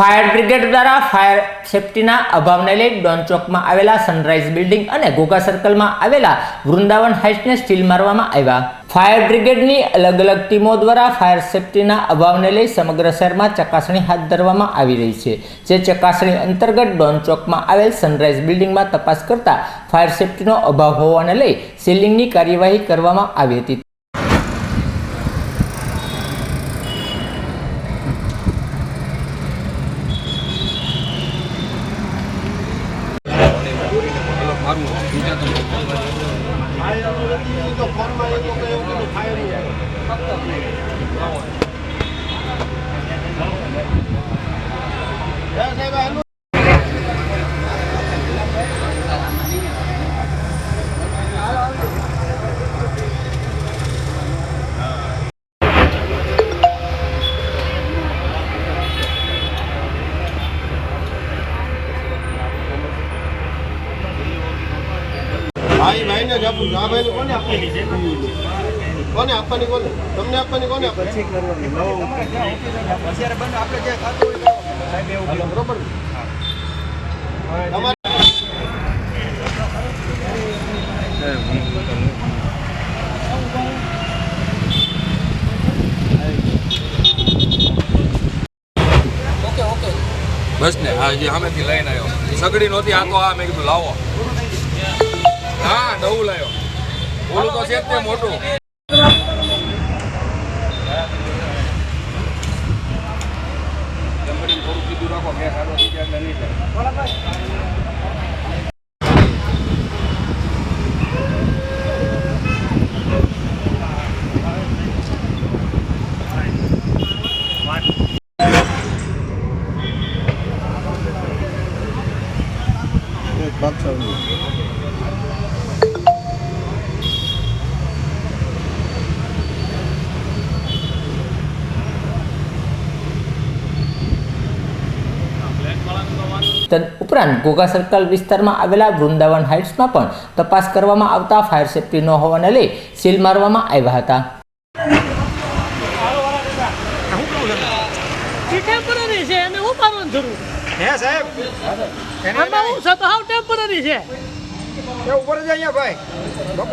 Fire brigade દ્વારા fire સેફટીના અભાવને લઈ ડોન ચોકમાં આવેલા સનરાઇઝ બિલ્ડિંગ અને ઘોઘા સર્કલમાં આવેલા વૃંદાવન હાઇટ્સને સ્ટીલ મારવામાં આવ્યા. ફાયર બ્રિગેડની અલગ અલગ ટીમો દ્વારા ફાયર સેફટીના અભાવને લઈ સમગ્ર શહેરમાં ચકાસણી હાથ ધરવામાં આવી રહી છે. જે ચકાસણી અંતર્ગત ડોન ચોકમાં આવેલ સનરાઇઝ બિલ્ડિંગમાં તપાસ કરતા ફાયર સેફટીનો અભાવ હોવાને લઈ સીલિંગની કાર્યવાહી કરવામાં આવી હતી. મારું બીજા તો ફોનમાં એવું થાય નહીં ભાઈ ભાઈને જ આપું છું. આ ભાઈને કોને આપવાની? કોને આપવાની કોને? તમને આપવાની કોને બરોબર તમારે બસ ને હા જે સામેથી લઈને આવ્યો. સગડી નહોતી આ તો આ મેં કીધું લાવો. હા નવું લાવ્યો ઓલું તો છે તે મોટું. જમણી થોડું કીધું રાખો મેં સારો થઈ જાય એટલે નહીં થાય તદ ઉપરાંત ઘોઘા સર્કલ વિસ્તારમાં આવેલા વૃંદાવન હાઇટ્સમાં પણ તપાસ કરવામાં આવતા ફાયર સેફટી ન હોવાને લઈ સીલ મારવામાં આવ્યા હતા. એ ટેમ્પરરી છે એને ઉપાડવાની જરૂર. હે સાહેબ? આમાં હું છે તો હાવ ટેમ્પરરી છે. એ ઉપર જ અહીંયા ભાઈ.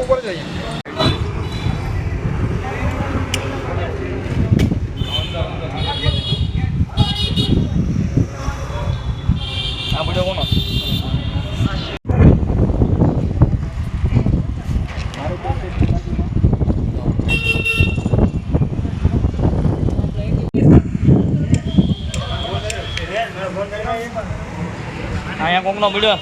ઉપર જ અહીંયા. anh em cũng đồng với đường